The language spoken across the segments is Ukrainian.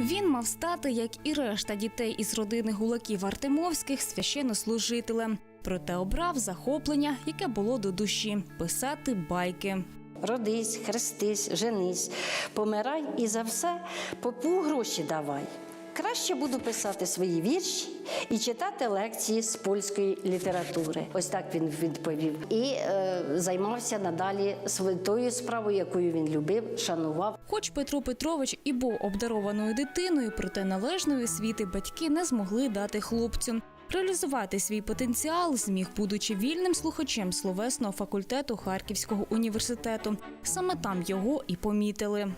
Він мав стати, як і решта дітей із родини гулаків Артемовських, священнослужителем. Проте обрав захоплення, яке було до душі писати байки. Родись, хрестись, женись, помирай і за все попу гроші давай. Краще буду писати свої вірші і читати лекції з польської літератури. Ось так він відповів. І е, займався надалі тою справою, якою він любив, шанував. Хоч Петро Петрович і був обдарованою дитиною, проте належної освіти батьки не змогли дати хлопцю. Реалізувати свій потенціал зміг, будучи вільним слухачем словесного факультету Харківського університету. Саме там його і помітили.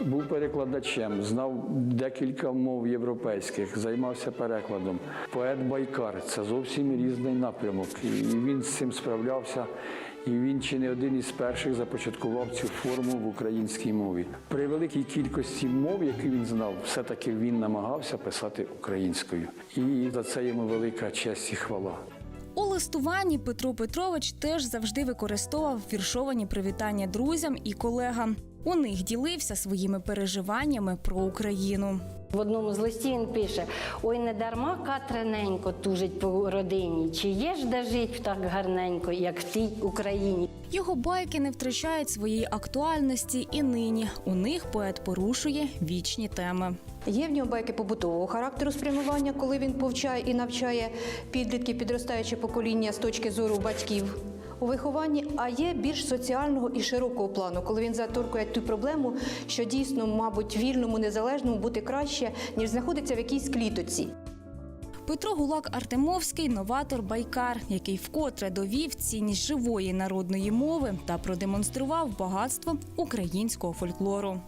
Був перекладачем, знав декілька мов європейських, займався перекладом. Поет Байкар це зовсім різний напрямок. І він з цим справлявся. І він чи не один із перших започаткував цю форму в українській мові. При великій кількості мов, які він знав, все-таки він намагався писати українською. І за це йому велика честь і хвала. У листуванні Петро Петрович теж завжди використовував віршовані привітання друзям і колегам. У них ділився своїми переживаннями про Україну. В одному з листів він пише: Ой, не дарма Катриненько тужить по родині. Чи є ж де жить так гарненько, як в тій Україні? Його байки не втрачають своєї актуальності і нині. У них поет порушує вічні теми. Є в нього байки побутового характеру спрямування, коли він повчає і навчає підлітків, підростаюче покоління з точки зору батьків у вихованні, а є більш соціального і широкого плану, коли він заторкує ту проблему, що дійсно, мабуть, вільному, незалежному бути краще, ніж знаходиться в якійсь клітоці. Петро Гулак Артемовський новатор Байкар, який вкотре довів цінність живої народної мови та продемонстрував багатство українського фольклору.